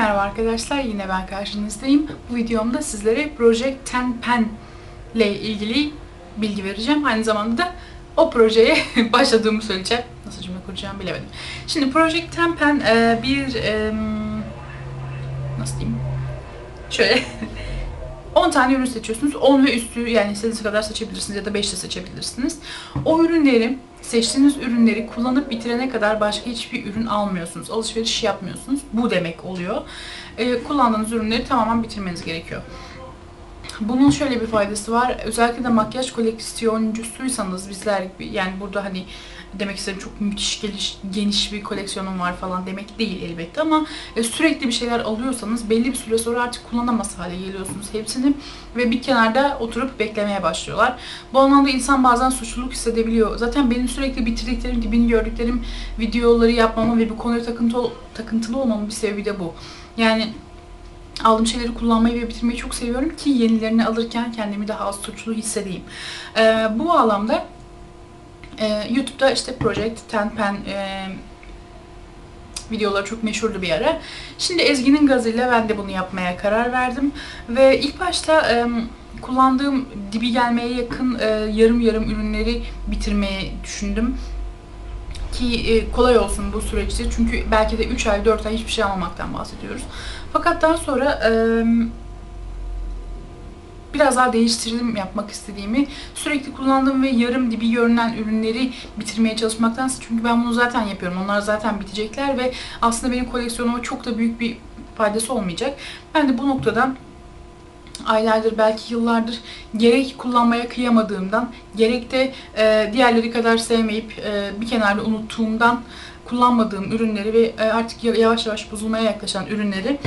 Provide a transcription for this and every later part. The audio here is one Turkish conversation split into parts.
Merhaba arkadaşlar, yine ben karşınızdayım. Bu videomda sizlere Project 10 Pen ile ilgili bilgi vereceğim. Aynı zamanda da o projeye başladığımı söyleyeceğim. Nasıl cümle kuracağımı bilemedim. Şimdi Project 10 Pen e, bir... nasıl diyeyim? Şöyle 10 tane ürün seçiyorsunuz. 10 ve üstü yani istediğiniz kadar seçebilirsiniz ya da 5 de seçebilirsiniz. O ürünleri, seçtiğiniz ürünleri kullanıp bitirene kadar başka hiçbir ürün almıyorsunuz. Alışveriş yapmıyorsunuz. Bu demek oluyor. Ee, kullandığınız ürünleri tamamen bitirmeniz gerekiyor. Bunun şöyle bir faydası var. Özellikle de makyaj koleksiyoncusuysanız bizler gibi yani burada hani demek istedim çok müthiş geliş, geniş bir koleksiyonum var falan demek değil elbette ama e, sürekli bir şeyler alıyorsanız belli bir süre sonra artık kullanamaz hale geliyorsunuz hepsini ve bir kenarda oturup beklemeye başlıyorlar. Bu anlamda insan bazen suçluluk hissedebiliyor. Zaten benim sürekli bitirdiklerim, dibini gördüklerim videoları yapmamın ve bu konuya takıntı, takıntılı olmamın bir sebebi de bu. Yani aldığım şeyleri kullanmayı ve bitirmeyi çok seviyorum ki yenilerini alırken kendimi daha az suçlu hissedeyim. Ee, bu bağlamda e, YouTube'da işte Project Ten Pen e, videoları çok meşhurdu bir ara. Şimdi Ezgi'nin gazıyla ben de bunu yapmaya karar verdim. Ve ilk başta e, kullandığım dibi gelmeye yakın e, yarım yarım ürünleri bitirmeyi düşündüm. Ki e, kolay olsun bu süreçte. Çünkü belki de 3 ay 4 ay hiçbir şey almamaktan bahsediyoruz. Fakat daha sonra e, biraz daha değiştirdim yapmak istediğimi. Sürekli kullandığım ve yarım dibi görünen ürünleri bitirmeye çalışmaktansa çünkü ben bunu zaten yapıyorum. Onlar zaten bitecekler ve aslında benim koleksiyonuma çok da büyük bir faydası olmayacak. Ben de bu noktada aylardır belki yıllardır gerek kullanmaya kıyamadığımdan gerek de e, diğerleri kadar sevmeyip e, bir kenarda unuttuğumdan kullanmadığım ürünleri ve e, artık yavaş yavaş bozulmaya yaklaşan ürünleri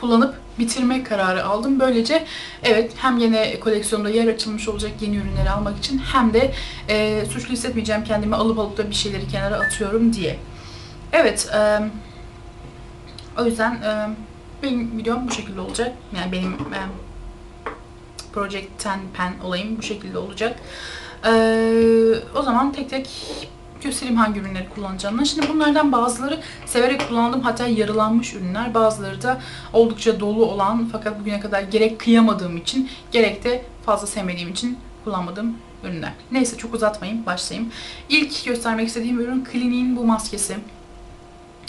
kullanıp bitirme kararı aldım. Böylece evet hem yine koleksiyonda yer açılmış olacak yeni ürünleri almak için hem de e, suçlu hissetmeyeceğim kendimi alıp alıp da bir şeyleri kenara atıyorum diye. Evet, e, o yüzden e, benim videom bu şekilde olacak. Yani benim e, Project 10 Pen olayım bu şekilde olacak. E, o zaman tek tek göstereyim hangi ürünleri kullanacağımı. Şimdi bunlardan bazıları severek kullandım hatta yarılanmış ürünler. Bazıları da oldukça dolu olan fakat bugüne kadar gerek kıyamadığım için gerek de fazla sevmediğim için kullanmadığım ürünler. Neyse çok uzatmayayım başlayayım. İlk göstermek istediğim ürün Clinique'in bu maskesi.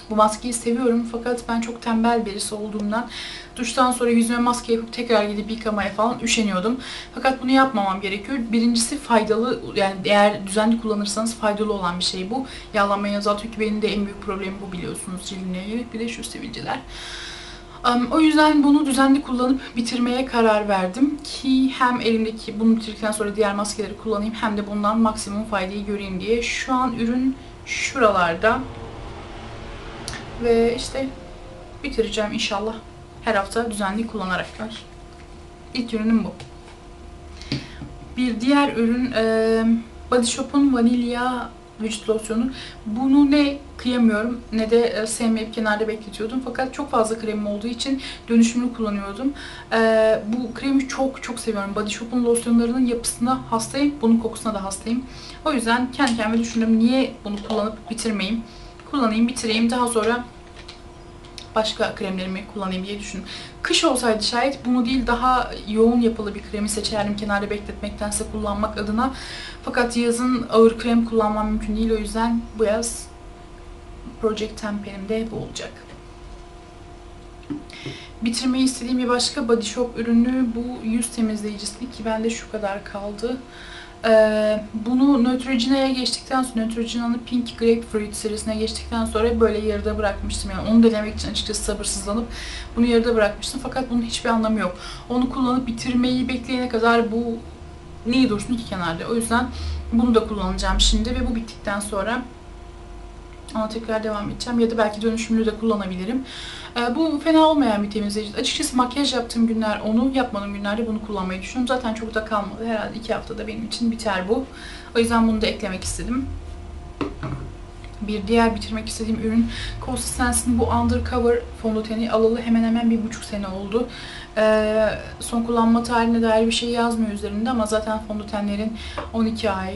Bu maskeyi seviyorum fakat ben çok tembel birisi olduğumdan duştan sonra yüzüme maske yapıp tekrar gidip yıkamaya falan üşeniyordum. Fakat bunu yapmamam gerekiyor. Birincisi faydalı yani eğer düzenli kullanırsanız faydalı olan bir şey bu. Yağlanmayı azaltıyor ki benim de en büyük problemim bu biliyorsunuz cildimle yönelik bir de şu sivilceler. Um, o yüzden bunu düzenli kullanıp bitirmeye karar verdim ki hem elimdeki bunu bitirdikten sonra diğer maskeleri kullanayım hem de bundan maksimum faydayı göreyim diye. Şu an ürün şuralarda ve işte bitireceğim inşallah. Her hafta düzenli kullanarak. İlk ürünüm bu. Bir diğer ürün e, Body Shop'un vanilya vücut losyonu. Bunu ne kıyamıyorum ne de e, sevmeyip kenarda bekletiyordum. Fakat çok fazla kremim olduğu için dönüşümlü kullanıyordum. E, bu kremi çok çok seviyorum. Body Shop'un losyonlarının yapısına hastayım. Bunun kokusuna da hastayım. O yüzden kendi kendime düşündüm niye bunu kullanıp bitirmeyeyim. Kullanayım, bitireyim. Daha sonra başka kremlerimi kullanayım diye düşündüm. Kış olsaydı şayet bunu değil daha yoğun yapılı bir kremi seçerdim kenarda bekletmektense kullanmak adına. Fakat yazın ağır krem kullanmam mümkün değil. O yüzden bu yaz Project Temper'imde bu olacak. Bitirmeyi istediğim bir başka Body Shop ürünü bu yüz temizleyicisi ki bende şu kadar kaldı. Ee, bunu Neutrogena'ya geçtikten sonra Neutrogena'nın Pink Grapefruit serisine geçtikten sonra böyle yarıda bırakmıştım. Yani onu denemek için açıkçası sabırsızlanıp bunu yarıda bırakmıştım. Fakat bunun hiçbir anlamı yok. Onu kullanıp bitirmeyi bekleyene kadar bu neyi dursun iki kenarda. O yüzden bunu da kullanacağım şimdi ve bu bittikten sonra ona tekrar devam edeceğim. Ya da belki dönüşümlü de kullanabilirim. Ee, bu fena olmayan bir temizleyici. Açıkçası makyaj yaptığım günler onu, yapmadığım günlerde bunu kullanmayı düşünüyorum. Zaten çok da kalmadı. Herhalde iki haftada benim için biter bu. O yüzden bunu da eklemek istedim. Bir diğer bitirmek istediğim ürün Consistence'ın bu Undercover fondöteni alalı hemen hemen bir buçuk sene oldu. Ee, son kullanma tarihine dair bir şey yazmıyor üzerinde ama zaten fondötenlerin 12 ay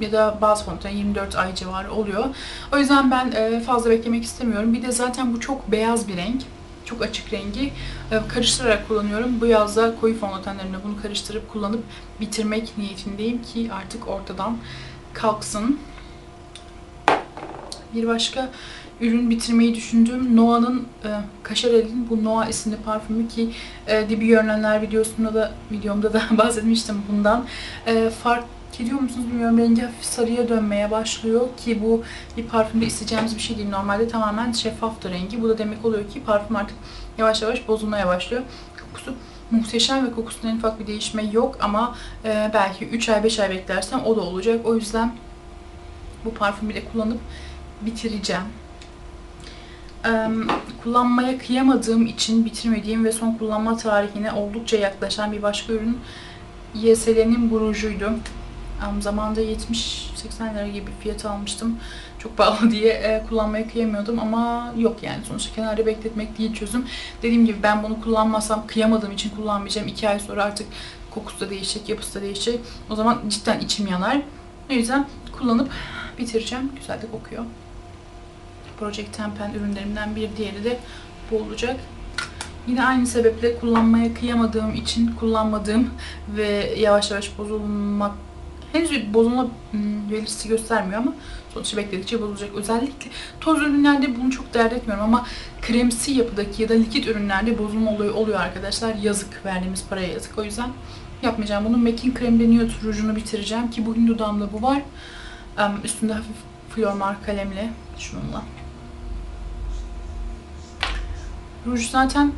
ya da bazı fondöten 24 ay civarı oluyor. O yüzden ben e, fazla beklemek istemiyorum. Bir de zaten bu çok beyaz bir renk. Çok açık rengi. E, karıştırarak kullanıyorum. Bu yazda koyu fondötenlerimle bunu karıştırıp kullanıp bitirmek niyetindeyim ki artık ortadan kalksın. Bir başka ürün bitirmeyi düşündüğüm Noah'nın e, Kaşarel'in bu Noah isimli parfümü ki e, Dibi Görünenler videosunda da videomda da bahsetmiştim bundan. E, fark ediyor musunuz bilmiyorum rengi hafif sarıya dönmeye başlıyor ki bu bir parfümde isteyeceğimiz bir şey değil. Normalde tamamen şeffaftı rengi. Bu da demek oluyor ki parfüm artık yavaş yavaş bozulmaya başlıyor. Kokusu muhteşem ve kokusunda en ufak bir değişme yok ama e, belki 3 ay 5 ay beklersem o da olacak. O yüzden bu parfümü de kullanıp bitireceğim. Ee, kullanmaya kıyamadığım için bitirmediğim ve son kullanma tarihine oldukça yaklaşan bir başka ürün YSL'nin bu. Um, zamanında 70-80 lira gibi fiyat almıştım. Çok pahalı diye e, kullanmaya kıyamıyordum ama yok yani sonuçta kenarda bekletmek değil çözüm. Dediğim gibi ben bunu kullanmasam kıyamadığım için kullanmayacağım. 2 ay sonra artık kokusu da değişecek, yapısı da değişecek. O zaman cidden içim yanar. O yüzden kullanıp bitireceğim. Güzel de kokuyor. Project Tempen ürünlerimden bir diğeri de bu olacak. Yine aynı sebeple kullanmaya kıyamadığım için kullanmadığım ve yavaş yavaş bozulmak henüz bir bozulma hmm, belirtisi göstermiyor ama sonuçta bekledikçe bozulacak. Özellikle toz ürünlerde bunu çok dert etmiyorum ama kremsi yapıdaki ya da likit ürünlerde bozulma oluyor, oluyor arkadaşlar. Yazık. Verdiğimiz paraya yazık. O yüzden yapmayacağım. Bunun Mac'in kremleniyor rujunu bitireceğim ki bugün dudağımda bu var. Üstünde hafif Flormar kalemle şununla. Ruj zaten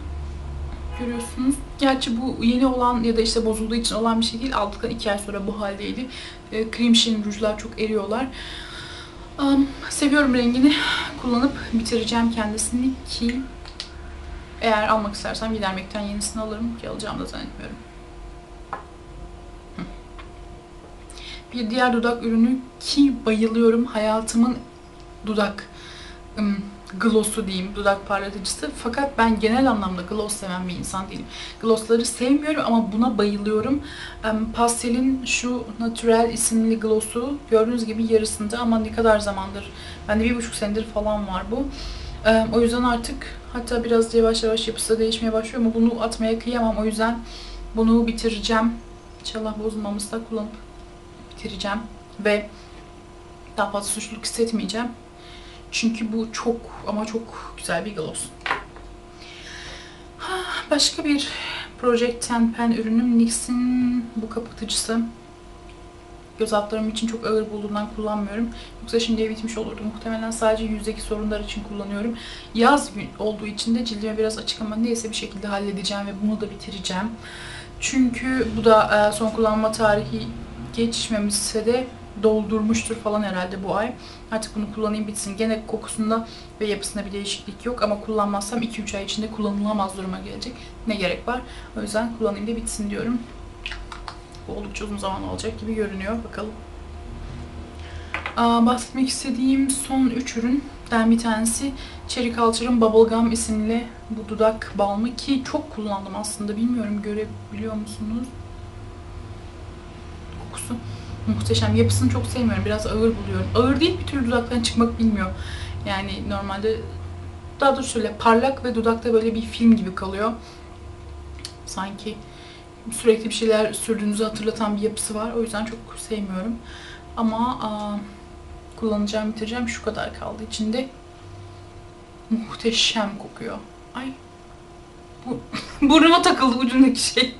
görüyorsunuz. Gerçi bu yeni olan ya da işte bozulduğu için olan bir şey değil. Aldıktan iki ay sonra bu haldeydi. E, cream sheen rujlar çok eriyorlar. Um, seviyorum rengini. Kullanıp bitireceğim kendisini ki eğer almak istersem gidermekten yenisini alırım ki alacağımı da zannetmiyorum. Bir diğer dudak ürünü ki bayılıyorum. Hayatımın dudak gloss'u diyeyim, dudak parlatıcısı. Fakat ben genel anlamda gloss seven bir insan değilim. Gloss'ları sevmiyorum ama buna bayılıyorum. Um, Pastel'in şu Natural isimli gloss'u gördüğünüz gibi yarısında ama ne kadar zamandır, bende bir buçuk senedir falan var bu. O yüzden artık hatta biraz yavaş yavaş yapısı da değişmeye başlıyor ama bunu atmaya kıyamam. O yüzden bunu bitireceğim. İnşallah bozulmamışsa kullanıp bitireceğim. Ve daha fazla suçluluk hissetmeyeceğim. Çünkü bu çok ama çok güzel bir gloss. Başka bir Project Ten Pen ürünüm NYX'in bu kapatıcısı. Göz altlarım için çok ağır bulduğundan kullanmıyorum. Yoksa şimdiye bitmiş olurdu. Muhtemelen sadece yüzdeki sorunlar için kullanıyorum. Yaz olduğu için de cildime biraz açık ama neyse bir şekilde halledeceğim ve bunu da bitireceğim. Çünkü bu da e, son kullanma tarihi geçmemişse de doldurmuştur falan herhalde bu ay. Artık bunu kullanayım bitsin. Gene kokusunda ve yapısında bir değişiklik yok ama kullanmazsam 2-3 ay içinde kullanılamaz duruma gelecek. Ne gerek var? O yüzden kullanayım da bitsin diyorum. Bu oldukça uzun zaman olacak gibi görünüyor. Bakalım. Aa, bahsetmek istediğim son 3 üründen bir tanesi Cherry Culture'ın Bubblegum isimli bu dudak balmı ki çok kullandım aslında. Bilmiyorum görebiliyor musunuz? Kokusu muhteşem. Yapısını çok sevmiyorum. Biraz ağır buluyorum. Ağır değil bir türlü dudaktan çıkmak bilmiyor. Yani normalde daha doğrusu şöyle parlak ve dudakta böyle bir film gibi kalıyor. Sanki sürekli bir şeyler sürdüğünüzü hatırlatan bir yapısı var. O yüzden çok sevmiyorum. Ama aa, kullanacağım, bitireceğim. Şu kadar kaldı içinde. Muhteşem kokuyor. Ay. Bu, burnuma takıldı ucundaki şey.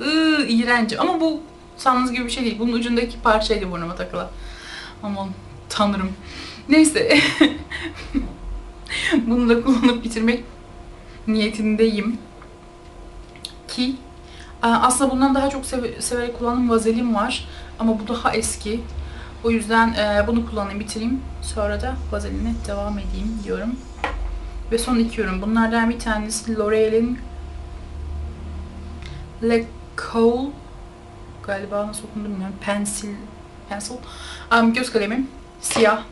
Iıı, iğrenç. Ama bu sandığınız gibi bir şey değil. Bunun ucundaki parçaydı burnuma takılan. Aman tanrım. Neyse. Bunu da kullanıp bitirmek niyetindeyim. Ki aslında bundan daha çok seve severek kullandığım vazelin var. Ama bu daha eski. O yüzden e, bunu kullanayım, bitireyim. Sonra da vazeline devam edeyim diyorum. Ve son iki ürün. Bunlardan bir tanesi L'Oreal'in Le Cole galiba nasıl okundu bilmiyorum. Pencil, pencil. Um, göz kalemim siyah.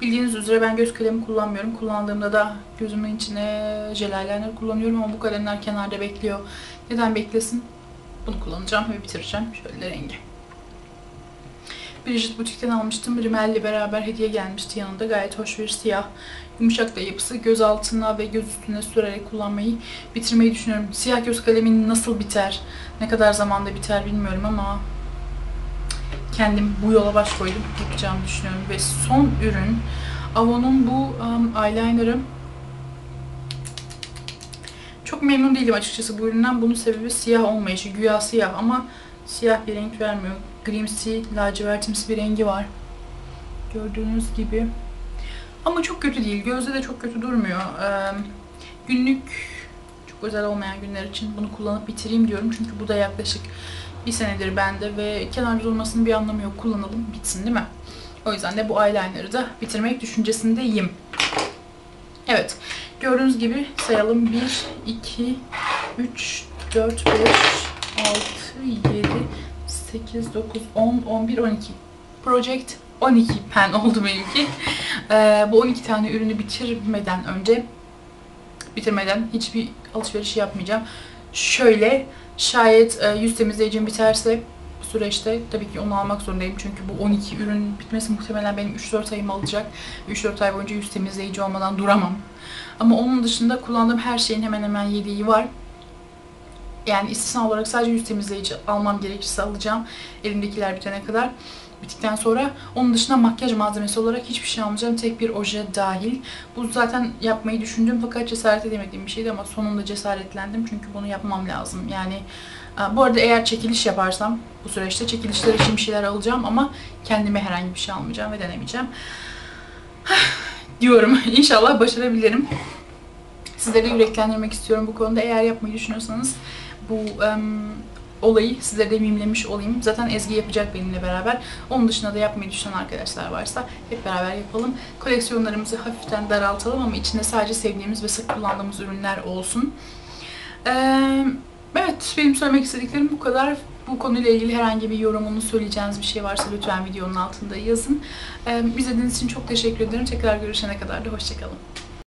Bildiğiniz üzere ben göz kalemi kullanmıyorum. Kullandığımda da gözümün içine jel eyeliner kullanıyorum ama bu kalemler kenarda bekliyor. Neden beklesin? Bunu kullanacağım ve bitireceğim. Şöyle rengi. Brigitte Butik'ten almıştım. Rimel'le beraber hediye gelmişti yanında. Gayet hoş bir siyah. Yumuşak da yapısı. Göz altına ve göz üstüne sürerek kullanmayı, bitirmeyi düşünüyorum. Siyah göz kalemin nasıl biter, ne kadar zamanda biter bilmiyorum ama kendim bu yola baş koydum. Yapacağımı düşünüyorum. Ve son ürün Avon'un bu um, eyeliner'ı. Çok memnun değilim açıkçası bu üründen. Bunun sebebi siyah olmayışı. Güya siyah ama siyah bir renk vermiyor. Grimsi, lacivertimsi bir rengi var. Gördüğünüz gibi. Ama çok kötü değil. Gözde de çok kötü durmuyor. Ee, günlük çok özel olmayan günler için bunu kullanıp bitireyim diyorum. Çünkü bu da yaklaşık bir senedir bende ve kenarda durmasının bir anlamı yok. Kullanalım bitsin değil mi? O yüzden de bu eyeliner'ı da bitirmek düşüncesindeyim. Evet. Gördüğünüz gibi sayalım. 1, 2, 3, 4, 5, 6, 7, 8, 9, 10, 11, 12. Project 12 pen oldu benimki. Ee, bu 12 tane ürünü bitirmeden önce bitirmeden hiçbir alışveriş yapmayacağım. Şöyle şayet e, yüz temizleyicim biterse süreçte tabii ki onu almak zorundayım. Çünkü bu 12 ürün bitmesi muhtemelen benim 3-4 ayımı alacak. 3-4 ay boyunca yüz temizleyici olmadan duramam. Ama onun dışında kullandığım her şeyin hemen hemen yedeği var. Yani istisna olarak sadece yüz temizleyici almam gerekirse alacağım. Elimdekiler bitene kadar. Bittikten sonra onun dışında makyaj malzemesi olarak hiçbir şey almayacağım. Tek bir oje dahil. Bu zaten yapmayı düşündüm fakat cesaret edemediğim bir şeydi ama sonunda cesaretlendim. Çünkü bunu yapmam lazım. Yani e, bu arada eğer çekiliş yaparsam bu süreçte çekilişler için bir şeyler alacağım ama kendime herhangi bir şey almayacağım ve denemeyeceğim. diyorum. İnşallah başarabilirim. Sizleri yüreklendirmek istiyorum bu konuda. Eğer yapmayı düşünüyorsanız bu em, olayı sizlere de mimlemiş olayım. Zaten Ezgi yapacak benimle beraber. Onun dışında da yapmayı düşünen arkadaşlar varsa hep beraber yapalım. Koleksiyonlarımızı hafiften daraltalım ama içinde sadece sevdiğimiz ve sık kullandığımız ürünler olsun. Eee Evet, benim söylemek istediklerim bu kadar. Bu konuyla ilgili herhangi bir yorumunuz, söyleyeceğiniz bir şey varsa lütfen videonun altında yazın. Ee, izlediğiniz için çok teşekkür ederim. Tekrar görüşene kadar da hoşçakalın.